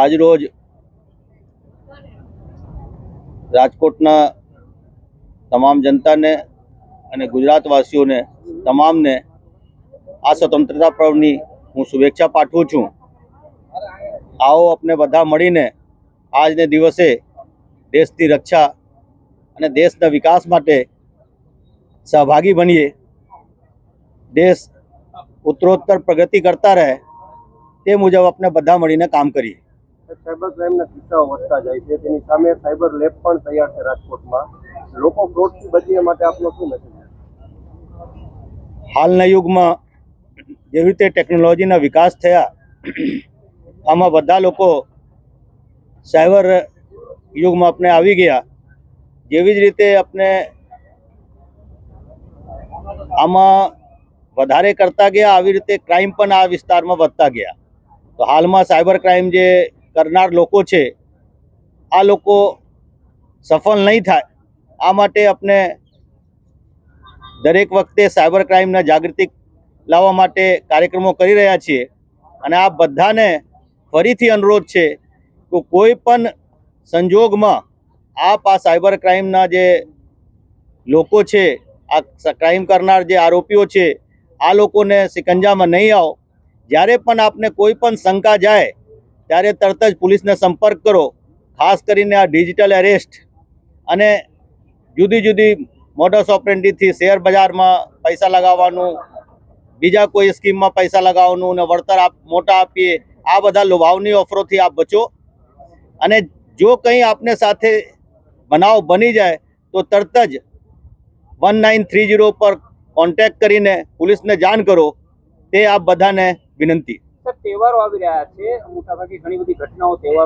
આજરોજ રાજકોટના તમામ જનતાને અને ગુજરાતવાસીઓને, તમામને આ સ્વતંત્રતા પર્વની હું શુભેચ્છા પાઠવું છું. આવો આપણે બધા મળીને આજને દિવસે દેશની રક્ષા અને દેશના વિકાસ માટે સહભાગી બનીએ. દેશ ઉત્તરોત્તર પ્રગતિ કરતા રહે તે મુજબ આપણે બધા મળીને કામ કરીએ. સાયબર ક્રાઇમના કિસ્સાઓ વધતા જાય છે. તેની સામે સાયબર લેબ પણ તૈયાર છે રાજકોટમાં. લોકો ફ્રોડથી બચે એ માટે આપનો શું મેસેજ હાલના યુગમાં જેવી રીતે ટેકનોલોજીના વિકાસ થયા, આમાં બધા લોકો સાયબર યુગમાં આપણે આવી ગયા. જેવી જ રીતે આપણે આમાં વધારે કરતા ગયા, આવી રીતે ક્રાઇમ પણ આ વિસ્તારમાં વધતા ગયા. તો હાલમાં સાયબર ક્રાઇમ જે કરનાર લોકો છે, આ લોકો સફળ નહીં થાય, આ માટે આપણે દરેક વખતે સાયબર ક્રાઇમના જાગૃતિ લાવવા માટે કાર્યક્રમો કરી રહ્યા છીએ. અને આ બધાને ફરીથી અનુરોધ છે કે કોઈ પણ સંજોગમાં આપ આ સાયબર ક્રાઇમના જે લોકો છે, આ ક્રાઇમ કરનાર જે આરોપીઓ છે, આ લોકોને સિકંજામાં નહીં આવો. જ્યારે પણ આપને કોઈ પણ શંકા જાય ત્યારે તરત જ પોલીસને સંપર્ક કરો. ખાસ કરીને આ ડિજિટલ એરેસ્ટ અને જુદી જુદી મોડસ ઓપરેન્ટીથી શેર બજારમાં પૈસા લગાવવાનું, બીજા કોઈ સ્કીમમાં પૈસા લગાવવાનું અને વળતર આપ, મોટા આપીએ, આ બધા લોભાવની ઓફરોથી આપ બચો. અને જો કંઈ આપને સાથે બનાવ બની જાય, તો તરત જ વન નાઇન થ્રી જીરો પર કોન્ટેક્ટ કરીને પોલીસને જાણ કરો. તે આપ બધાને વિનંતી. તહેવારો આવી રહ્યા છે. મોટાભાગે ઘણી બધી ઘટનાઓ તહેવારો